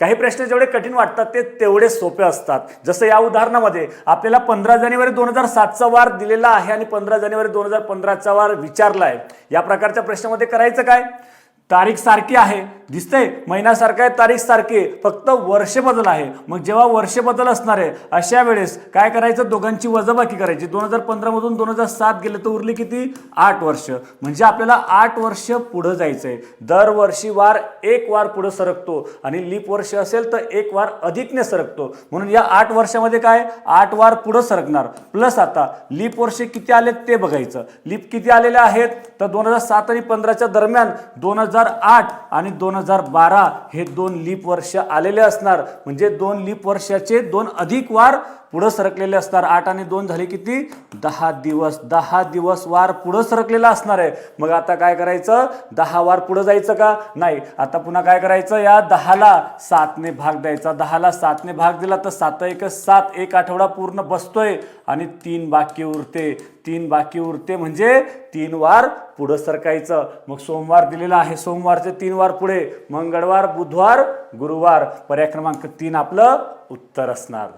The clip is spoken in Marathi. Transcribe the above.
काही प्रश्न जेवढे कठीण वाटतात ते तेवढे सोपे असतात. जसं या उदाहरणामध्ये आपल्याला पंधरा जानेवारी दोन हजार सातचा वार दिलेला आहे आणि पंधरा जानेवारी दोन हजार पंधराचा वार विचारला आहे या प्रकारच्या प्रश्नामध्ये करायचं काय? तारीख सारखी आहे. दिसतंय महिन्यासारखं आहे तारीख सारखी फक्त वर्ष बदल आहे. मग जेव्हा वर्ष बदल असणार आहे अशा वेळेस काय करायचं? दोघांची वजाबाकी करायची. दोन हजार पंधरामधून दोन हजार सात गेले तर उरली किती? आठ वर्ष. म्हणजे आपल्याला आठ वर्ष पुढं जायचं आहे दरवर्षी वार एक वार पुढं सरकतो आणि लीप वर्ष असेल तर एक वार अधिकने सरकतो. म्हणून या आठ वर्षामध्ये काय? आठ वार पुढं सरकणार. प्लस आता लीप वर्ष किती आलेत ते बघायचं. लीप किती आलेले आहेत? तर दोन हजार सात आणि पंधराच्या दरम्यान दोन हजार आठ आणि दोन दोन हजार बारा हे दोन लीप वर्ष आलेले असणार. म्हणजे दोन लीप वर्षाचे दोन अधिक वार पुढं सरकलेले असणार. आठ आणि दोन झाले किती? दहा दिवस. दहा दिवस वार पुढं सरकलेला असणार आहे. मग आता काय करायचं? दहा वार पुढं जायचं का? नाही. आता पुन्हा काय करायचं? या दहाला सातने भाग द्यायचा. दहाला सातने भाग दिला तर सात एक सात. एक आठवडा पूर्ण बसतोय आणि तीन बाकी उरते. तीन बाकी उरते म्हणजे तीन वार पुढं सरकायचं. मग सोमवार दिलेला आहे. सोमवारचे तीन वार पुढे. मंगळवार बुधवार गुरुवार. पर्याय क्रमांक तीन आपलं उत्तर असणार.